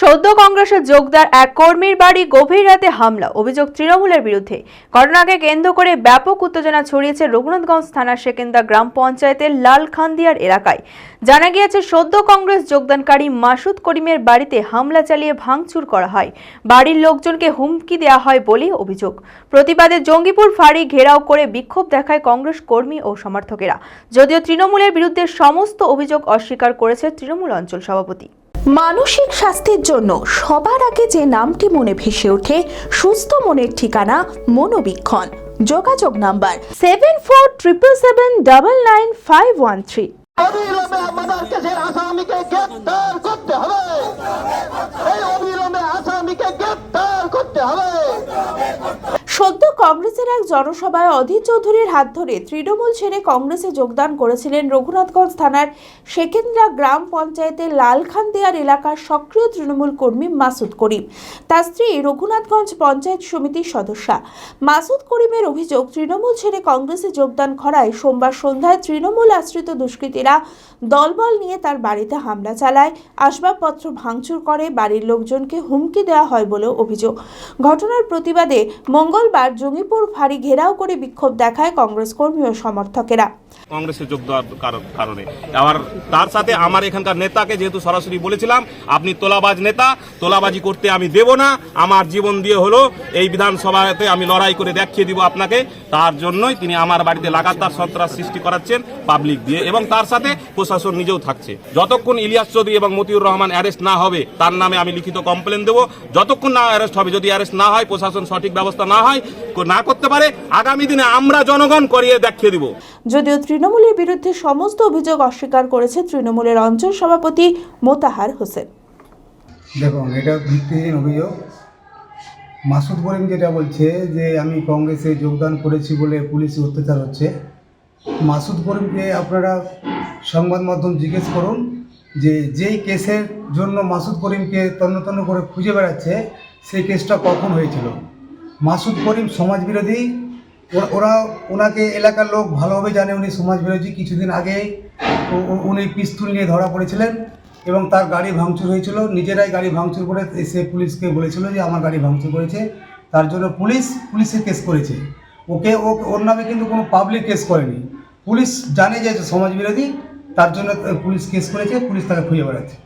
সদ্য কংগ্রেসে যোগদার এক কর্মীর বাড়ি গভীর রাতে হামলা। অভিযোগ তৃণমূলের বিরুদ্ধে। ঘটনাকে কেন্দ্র করে ব্যাপক উত্তেজনা ছড়িয়েছে রঘুনাথগঞ্জ থানার সেকেন্দা গ্রাম পঞ্চায়েতের লালখান্দিয়ার এলাকায়। জানা গিয়েছে, সদ্য কংগ্রেস যোগদানকারী মাসুদ করিমের বাড়িতে হামলা চালিয়ে ভাঙচুর করা হয়। বাড়ির লোকজনকে হুমকি দেওয়া হয় বলে অভিযোগ। প্রতিবাদে জঙ্গিপুর ফাঁড়ি ঘেরাও করে বিক্ষোভ দেখায় কংগ্রেস কর্মী ও সমর্থকেরা। যদিও তৃণমূলের বিরুদ্ধে সমস্ত অভিযোগ অস্বীকার করেছে তৃণমূল অঞ্চল সভাপতি। মানসিক স্বাস্থ্যের জন্য সবার আগে যে নামটি মনে ভেসে ওঠে সুস্থ মনের ঠিকানা মনোবীক্ষণ। যোগাযোগ number seven four triple seven double nine five one three অবিলম্বে আমাদের কেসের আসামিকে গ্রেপ্তার করতে হবে এই অবিলম্বে আসামিকে গ্রেপ্তার করতে হবে। সদ্য কংগ্রেসের এক জনসভায় অধীর চৌধুরীর হাত ধরে তৃণমূল ছেড়ে কংগ্রেসে যোগদান করেছিলেন রঘুনাথগঞ্জ থানার সেকেন্দ্রা গ্রাম পঞ্চায়েতের লালখান্দিয়ার এলাকার সক্রিয় তৃণমূল কর্মী মাসুদ করিম। তার স্ত্রী রঘুনাথগঞ্জ পঞ্চায়েত সমিতির সদস্যা। মাসুদ করিমের অভিযোগ, তৃণমূল ছেড়ে কংগ্রেসে যোগদান করায় সোমবার সন্ধ্যায় তৃণমূল আশ্রিত দুষ্কৃতীরা দলবল নিয়ে তার বাড়িতে হামলা চালায়, আসবাবপত্র ভাঙচুর করে, বাড়ির লোকজনকে হুমকি দেওয়া হয় বলেও অভিযোগ। ঘটনার প্রতিবাদে মঙ্গলবার জঙ্গিপুর ফাঁড়ি ঘেরাও করে বিক্ষোভ দেখায় কংগ্রেস কর্মী ও সমর্থকেরা। কংগ্রেসে যোগ দেওয়ার কার- কারণে। আবার তার সাথে আমার এখানকার নেতাকে যেহেতু সরাসরি বলেছিলাম, আপনি তোলাবাজ নেতা, তোলাবাজি করতে আমি দেব না, আমার জীবন দিয়ে হলো এই বিধানসভাতে আমি লড়াই করে দেখিয়ে দিব আপনাকে। তার জন্যই তিনি আমার বাড়িতে লাগাতার সন্ত্রাস সৃষ্টি করাচ্ছেন পাবলিক দিয়ে এবং তার সাথে প্রশাসন নিজেও থাকছে। যতক্ষণ ইলিয়াস চৌধুরী এবং মতিউর রহমান অ্যারেস্ট না হবে, তার নামে আমি লিখিত কমপ্লেন দেবো। যতক্ষণ না অ্যারেস্ট হবে, যদি অ্যারেস্ট না হয়, প্রশাসন সঠিক ব্যবস্থা না হয় না করতে পারে আগামী দিনে আমরা জনগণ করিয়ে দেখিয়ে দিব। যদিও তৃণমূলের বিরুদ্ধে সমস্ত অভিযোগ অস্বীকার করেছে তৃণমূলের অঞ্চল সভাপতি মোতাহার হোসেন। দেখুন এটা ভিত্তিহীন অভিযোগ। মাসুদ করিম যেটা বলছে যে আমি কংগ্রেসে যোগদান করেছি বলে পুলিশি অত্যাচার হচ্ছে। মাসুদ করিমকে আপনারা সংবাদ মাধ্যম জিজ্ঞেস করুন যে যেই কেসের জন্য মাসুদ করিমকে তন্ন তন্ন করে খুঁজে বেড়াচ্ছে সেই কেসটা কখন হয়েছিল? মাসুদ করিম সমাজবিরোধী। ওরা- ওরা ওনাকে এলাকার লোক ভালোভাবে জানে উনি সমাজবিরোধী। কিছুদিন আগে উনি পিস্তুল নিয়ে ধরা পড়েছিলেন এবং তার গাড়ি ভাঙচুর হয়েছিল। নিজেরাই গাড়ি ভাঙচুর করে সে পুলিশকে বলেছিল যে আমার গাড়ি ভাঙচুর করেছে। তার জন্য পুলিশ পুলিশে কেস করেছে। ওকে ও ওর নামে কিন্তু কোনো পাবলিক কেস করেনি। পুলিশ জানে যে সমাজবিরোধী, তার জন্য পুলিশ কেস করেছে। পুলিশ তাকে খুঁজে বেড়াচ্ছে।